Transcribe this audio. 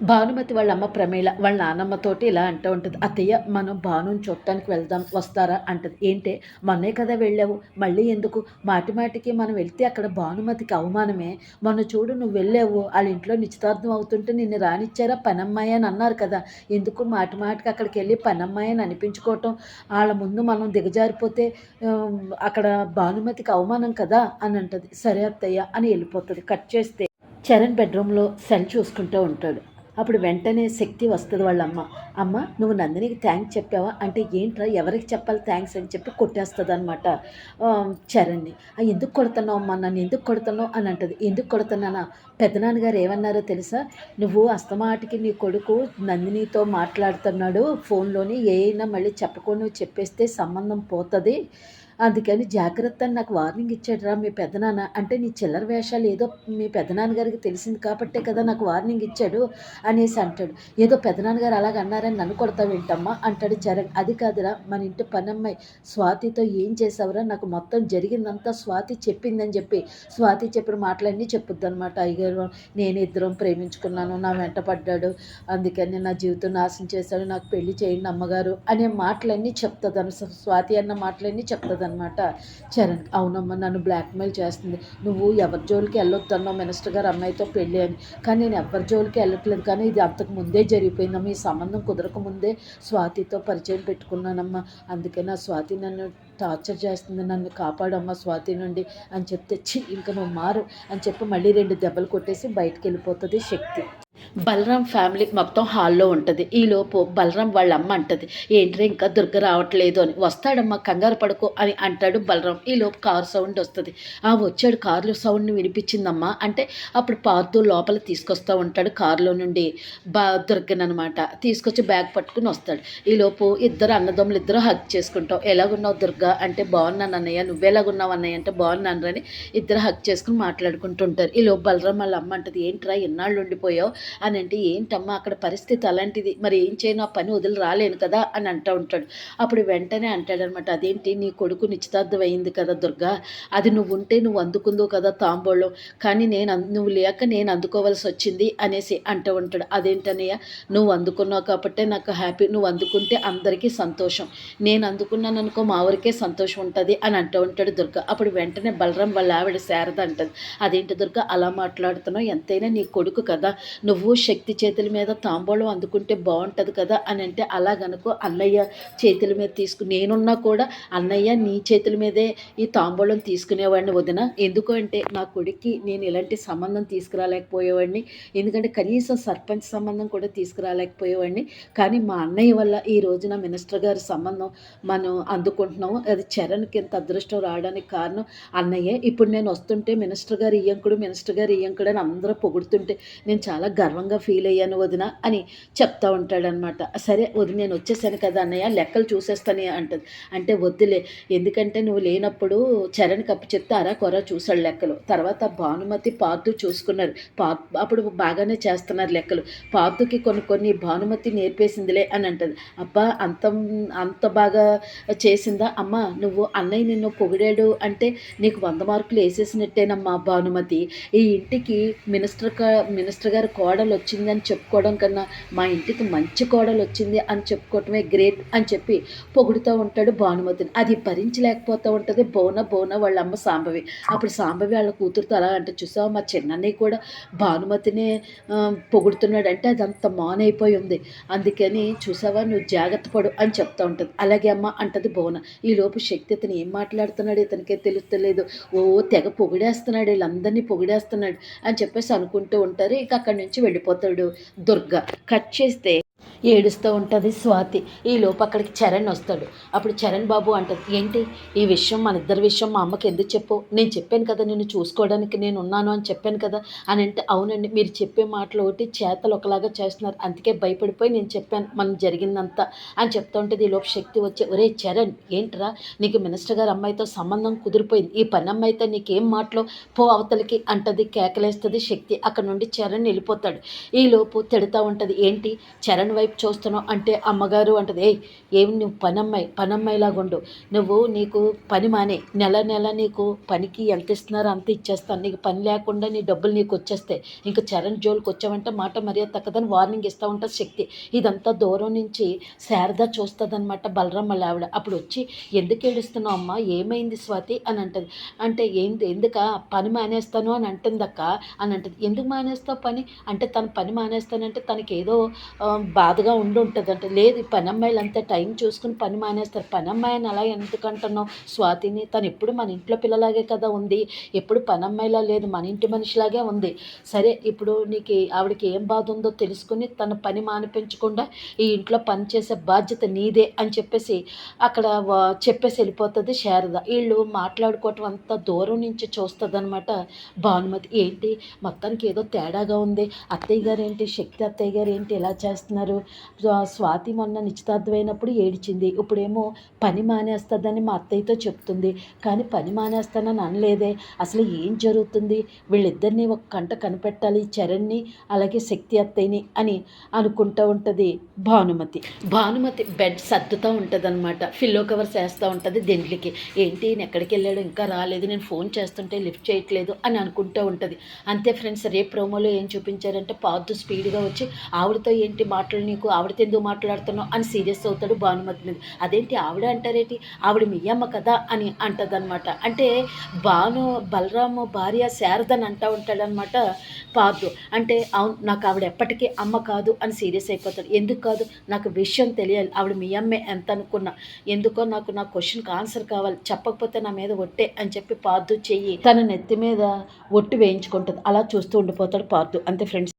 భానుమతి వాళ్ళ అమ్మ ప్రమేళ వాళ్ళ నాన్నమ్మతోటి ఇలా అంటూ ఉంటుంది అత్తయ్య మనం భానుని చూడటానికి వెళ్దాం వస్తారా? అంటది. ఏంటే మొన్నే కదా వెళ్ళావు మళ్ళీ ఎందుకు? మాటి మాటికి మనం వెళ్తే అక్కడ భానుమతికి అవమానమే. మొన్న చూడు నువ్వు వెళ్ళావు వాళ్ళ ఇంట్లో నిశ్చితార్థం అవుతుంటే నిన్ను రానిచ్చారా పనమ్మాయి అని అన్నారు కదా. ఎందుకు మాటి మాటికి అక్కడికి వెళ్ళి పనమ్మాయి అని అనిపించుకోవటం? వాళ్ళ ముందు మనం దిగజారిపోతే అక్కడ భానుమతికి అవమానం కదా? అని అంటది. సరే అత్తయ్య అని వెళ్ళిపోతుంది. కట్ చేస్తే చరణ్ బెడ్రూమ్లో సెల్ చూసుకుంటూ ఉంటాడు. అప్పుడు వెంటనే శక్తి వస్తుంది వాళ్ళమ్మ. అమ్మ నువ్వు నందినికి థ్యాంక్స్ చెప్పావా? అంటే ఏంట్రా ఎవరికి చెప్పాలి థ్యాంక్స్ అని చెప్పి కొట్టేస్తుంది అనమాట చరణ్ని ఎందుకు కొడుతున్నావు అమ్మా? నన్ను ఎందుకు కొడుతున్నావు? అని అంటది. ఎందుకు కొడుతున్నానా? పెద్దనాన్నగారు ఏమన్నారో తెలుసా? నువ్వు అస్తమాటికి నీ కొడుకు నందినితో మాట్లాడుతున్నాడు ఫోన్లోని ఏ అయినా మళ్ళీ చెప్పకుండా చెప్పేస్తే సంబంధం పోతుంది. అందుకని జాగ్రత్త అని నాకు వార్నింగ్ ఇచ్చాడు రా మీ పెదనాన్న అంటే నీ చిల్లర వేషాలు ఏదో మీ పెదనాన్నగారికి తెలిసింది కాబట్టే కదా నాకు వార్నింగ్ ఇచ్చాడు అనేసి అంటాడు. ఏదో పెదనాన్నగారు అలాగ అన్నారని నన్ను కొడతావు ఏంటమ్మా? అంటాడు చరణ్. అది కాదురా మన ఇంటి పనమ్మాయి స్వాతితో ఏం చేసావురా? నాకు మొత్తం జరిగిందంతా స్వాతి చెప్పిందని చెప్పి స్వాతి చెప్పిన మాటలన్నీ చెప్పుద్ది అనమాట అయ్యగారు నేను ఇద్దరం ప్రేమించుకున్నాను నా వెంట పడ్డాడు. అందుకని నా జీవితం నాశనం చేశాడు నాకు పెళ్ళి చేయండి అమ్మగారు అనే మాటలన్నీ చెప్తుంది స్వాతి అన్న మాటలన్నీ చెప్తుంది అనమాట చరణ్ అవునమ్మా నన్ను బ్లాక్మెయిల్ చేస్తుంది. నువ్వు ఎవరి జోలికి వెళ్ళొద్దన్నావు మినిస్టర్ గారు అమ్మాయితో పెళ్ళి అని. కానీ నేను ఎవరి జోలికి వెళ్ళట్లేదు. కానీ ఇది అంతకు ముందే జరిగిపోయిందమ్మా. ఈ సంబంధం కుదరక ముందే స్వాతితో పరిచయం పెట్టుకున్నానమ్మా. అందుకే నా స్వాతి నన్ను టార్చర్ చేస్తుంది. నన్ను కాపాడమ్మా స్వాతి నుండి అని చెప్తే చి ఇంకా నువ్వు మారు అని చెప్పి మళ్ళీ రెండు దెబ్బలు కొట్టేసి బయటకు వెళ్ళిపోతుంది శక్తి. బలరాం ఫ్యామిలీ మొత్తం హాల్లో ఉంటుంది. ఈలోపు బలరాం వాళ్ళ అమ్మ అంటది ఏంట్రా ఇంకా దుర్గ రావట్లేదు అని. వస్తాడమ్మా కంగారు పడుకో అని అంటాడు బలరాం. ఈలోపు కారు సౌండ్ వస్తుంది. ఆ వచ్చాడు కారులో సౌండ్ని వినిపించిందమ్మా అంటే అప్పుడు పార్థు లోపల తీసుకొస్తూ ఉంటాడు కారులో నుండి బా దుర్గనమాట తీసుకొచ్చి బ్యాగ్ పట్టుకుని వస్తాడు. ఈలోపు ఇద్దరు అన్నదమ్ములు ఇద్దరు హగ్ చేసుకుంటాం. ఎలాగున్నావు దుర్గ? అంటే బాగున్నాను అన్నయ్య నువ్వెలాగున్నావు అన్నయ్య అంటే బాగున్నాను అని ఇద్దరు హక్ చేసుకుని మాట్లాడుకుంటుంటారు. ఈలోపు బలరాం వాళ్ళ అమ్మ అంటది ఏంట్రా ఎన్నాళ్ళు ఉండిపోయావు? అని అంటే ఏంటమ్మా అక్కడ పరిస్థితి అలాంటిది. మరి ఏం చేయను ఆ పని వదిలి రాలేను కదా? అని అంటూ ఉంటాడు. అప్పుడు వెంటనే అంటాడనమాట అదేంటి నీ కొడుకు నిశ్చితార్థం అయింది కదా దుర్గా? అది నువ్వు ఉంటే నువ్వు అందుకుందో కదా తాంబోళం కానీ నేను నువ్వు లేక నేను అందుకోవాల్సి వచ్చింది అనేసి అంటూ ఉంటాడు. అదేంటనయ్య నువ్వు అందుకున్నావు కాబట్టే నాకు హ్యాపీ నువ్వు అందుకుంటే అందరికీ సంతోషం. నేను అందుకున్నాను అనుకో మా ఊరికే సంతోషం ఉంటుంది అని అంటూ ఉంటాడు దుర్గ. అప్పుడు వెంటనే బలరాం వాళ్ళ ఆవిడ శారద అంటది. అదేంటి దుర్గ? అలా మాట్లాడుతున్నావు? ఎంతైనా నీ కొడుకు కదా. నువ్వు శక్తి చేతుల మీద తాంబూలం అందుకుంటే బాగుంటుంది కదా అని అంటే అలాగనుకో అన్నయ్య చేతుల మీద తీసుకు నేనున్నా కూడా అన్నయ్య నీ చేతుల మీదే ఈ తాంబూలం తీసుకునేవాడిని వదిన. ఎందుకు అంటే నా కొడుక్కి నేను ఇలాంటి సంబంధం తీసుకురాలేకపోయేవాడిని. ఎందుకంటే కనీసం సర్పంచ్ సంబంధం కూడా తీసుకురాలేకపోయేవాడిని. కానీ మా అన్నయ్య వల్ల ఈ రోజున మినిస్టర్ గారి సంబంధం మనం అందుకుంటున్నాము. అది చరణ్కి ఎంత అదృష్టం రావడానికి కారణం? అన్నయ్య ఇప్పుడు నేను వస్తుంటే మినిస్టర్ గారు ఇయ్యంకుడు మినిస్టర్ గారు ఇయ్యంకుడు అని అందరూ పొగుడుతుంటే నేను చాలా గర్వంగా ఫీల్ అయ్యాను వదిన అని చెప్తా ఉంటాడనమాట సరే వదిన నేను వచ్చేసాను కదా అన్నయ్య లెక్కలు చూసేస్తాను అంటది. అంటే వద్దులే ఎందుకంటే నువ్వు లేనప్పుడు చరణ్ కప్పు చెప్తే అరా కొర చూసాడు లెక్కలు. తర్వాత భానుమతి పార్థు చూసుకున్నారు. పా అప్పుడు బాగానే చేస్తున్నారు లెక్కలు. పార్థుకి కొన్ని కొన్ని భానుమతి నేర్పేసిందిలే అని అంటది. అబ్బా అంత అంత బాగా చేసిందా? అమ్మ నువ్వు అన్నయ్య నిన్ను పొగిడాడు అంటే నీకు వంద మార్కులు వేసేసినట్టేనమ్మా భానుమతి. ఈ ఇంటికి మినిస్టర్ మినిస్టర్ గారి కోడలు వచ్చింది అని చెప్పుకోవడం కన్నా మా ఇంటికి మంచి కోడలు వచ్చింది అని చెప్పుకోవటమే గ్రేట్ అని చెప్పి పొగుడుతూ ఉంటాడు భానుమతిని. అది భరించలేకపోతూ ఉంటుంది. బోన బోన వాళ్ళ అమ్మ సాంబవి. అప్పుడు సాంబవి వాళ్ళ కూతురుతో అలా అంటే చూసావా మా చిన్నన్నయ్య కూడా భానుమతినే పొగుడుతున్నాడు అంటే అది అంత మాన్ అయిపోయి ఉంది. అందుకని చూసావా నువ్వు జాగ్రత్త పడు అని చెప్తూ ఉంటుంది. అలాగే అమ్మ అంటది బోన. ఈ లోపు శక్తి ఇతను ఏం మాట్లాడుతున్నాడు? ఇతనికే తెలుస్తలేదు. ఓ తెగ పొగిడేస్తున్నాడు. వీళ్ళందరినీ పొగిడేస్తున్నాడు అని చెప్పేసి అనుకుంటూ ఉంటారు. ఇక అక్కడి నుంచి వెళ్ళిపోతాడు దుర్గ. కట్ చేస్తే ఏడుస్తూ ఉంటుంది స్వాతి. ఈ లోపు అక్కడికి చరణ్ వస్తాడు. అప్పుడు చరణ్ బాబు అంటది ఏంటి? ఈ విషయం మన ఇద్దరి విషయం మా అమ్మకి ఎందుకు చెప్పు? నేను చెప్పాను కదా నిన్ను చూసుకోవడానికి నేను ఉన్నాను అని చెప్పాను కదా అని అంటే అవునండి మీరు చెప్పే మాటలు ఒకటి చేతలు ఒకలాగా చేస్తున్నారు. అందుకే భయపడిపోయి నేను చెప్పాను మనం జరిగిందంతా అని చెప్తా ఉంటుంది. ఈ లోపు శక్తి వచ్చే ఒరే చరణ్ ఏంట్రా? నీకు మినిస్టర్ గారు అమ్మాయితో సంబంధం కుదిరిపోయింది. ఈ పని అమ్మాయితో నీకేం మాటలో? పో అవతలకి అంటది కేకలేస్తుంది శక్తి. అక్కడ నుండి చరణ్ వెళ్ళిపోతాడు. ఈ లోపు తిడతా ఉంటుంది ఏంటి? చరణ్ వైపు వైపు చూస్తున్నావు అంటే అమ్మగారు అంటది ఏయ్ ఏమి నువ్వు పనమ్మాయి పనమ్మాయిలాగా ఉండు. నువ్వు నీకు పని మానే. నెల నెల నీకు పనికి ఎంత ఇస్తున్నారో అంత ఇచ్చేస్తాను. నీకు పని లేకుండా నీ డబ్బులు నీకు వచ్చేస్తాయి ఇంకా చరణ్ జోలికి వచ్చావంటే మాట మర్యాద తక్కదని వార్నింగ్ ఇస్తూ ఉంటుంది శక్తి. ఇదంతా దూరం నుంచి శారద చూస్తుందన్నమాట బలరమ్మ ఆవిడ. అప్పుడు వచ్చి ఎందుకు ఏడుస్తున్నావు అమ్మా? ఏమైంది స్వాతి? అని అంటది. అంటే ఏంది ఎందుక? పని మానేస్తాను అని అంటుంది అక్క. అని అంటది. ఎందుకు మానేస్తావు పని? అంటే తను పని మానేస్తానంటే తనకి ఏదో బాధ బాధగా ఉండి ఉంటుంది అంటే లేదు పని అమ్మాయిలు అంతా టైం చూసుకుని పని మానేస్తారు. పని అమ్మాయిని అలా ఎందుకంటున్నావు? స్వాతిని తను ఎప్పుడు మన ఇంట్లో పిల్లలాగే కదా ఉంది. ఎప్పుడు పని అమ్మాయిలా లేదు మన ఇంటి మనిషిలాగే ఉంది. సరే ఇప్పుడు నీకు ఆవిడకి ఏం బాధ ఉందో తెలుసుకుని తన పని మానిపించకుండా ఈ ఇంట్లో పని చేసే బాధ్యత నీదే అని చెప్పేసి అక్కడ వా- చెప్పేసి వెళ్ళిపోతుంది శారద. వీళ్ళు మాట్లాడుకోవటం అంతా దూరం నుంచి చూస్తుంది అనమాట భానుమతి. ఏంటి? మొత్తానికి ఏదో తేడాగా ఉంది. అత్తయ్య గారు ఏంటి శక్తి అత్తయ్య గారు ఏంటి? ఇలా చేస్తున్నారు? స్వాతి మొన్న నిశ్చితార్థమైనప్పుడు ఏడిచింది. ఇప్పుడేమో పని మానేస్తుందని మా అత్తయ్యతో చెప్తుంది. కానీ పని మానేస్తానని అనలేదే. అసలు ఏం జరుగుతుంది? వీళ్ళిద్దరిని ఒక కంట కనిపెట్టాలి చరణ్ని అలాగే శక్తి అత్తయ్యని అని అనుకుంటూ ఉంటుంది భానుమతి. భానుమతి బెడ్ సర్దుతూ ఉంటుంది అనమాట ఫిల్లో కవర్స్ వేస్తూ ఉంటుంది దెండ్లికి. ఏంటి నేను ఎక్కడికి వెళ్ళాడు? ఇంకా రాలేదు. నేను ఫోన్ చేస్తుంటే లిఫ్ట్ చేయట్లేదు అని అనుకుంటూ ఉంటుంది. అంతే ఫ్రెండ్స్ రేపు ప్రోమోలో ఏం చూపించారంటే పాదు స్పీడ్గా వచ్చి ఆవిడతో ఏంటి మాటలు నీకు ఆవిడతో ఎందుకు మాట్లాడుతున్నావు అని సీరియస్ అవుతాడు భానుమతి మీద. అదేంటి ఆవిడ అంటారేంటి? ఆవిడ మీ అమ్మ కదా అని అంటదనమాట అంటే భాను బలరాము భార్య శారదని అంటూ ఉంటాడనమాట పాదు అంటే అవును నాకు ఆవిడ ఎప్పటికీ అమ్మ కాదు అని సీరియస్ అయిపోతాడు. ఎందుకు కాదు? నాకు విషయం తెలియాలి. ఆవిడ మీ అమ్మే ఎంత అనుకున్నా. ఎందుకో నాకు నా క్వశ్చన్కి ఆన్సర్ కావాలి. చెప్పకపోతే నా మీద ఒట్టే అని చెప్పి పార్థు చెయ్యి తన నెత్తి మీద ఒట్టు వేయించుకుంటుంది. అలా చూస్తూ ఉండిపోతాడు పాదు అంతే ఫ్రెండ్స్.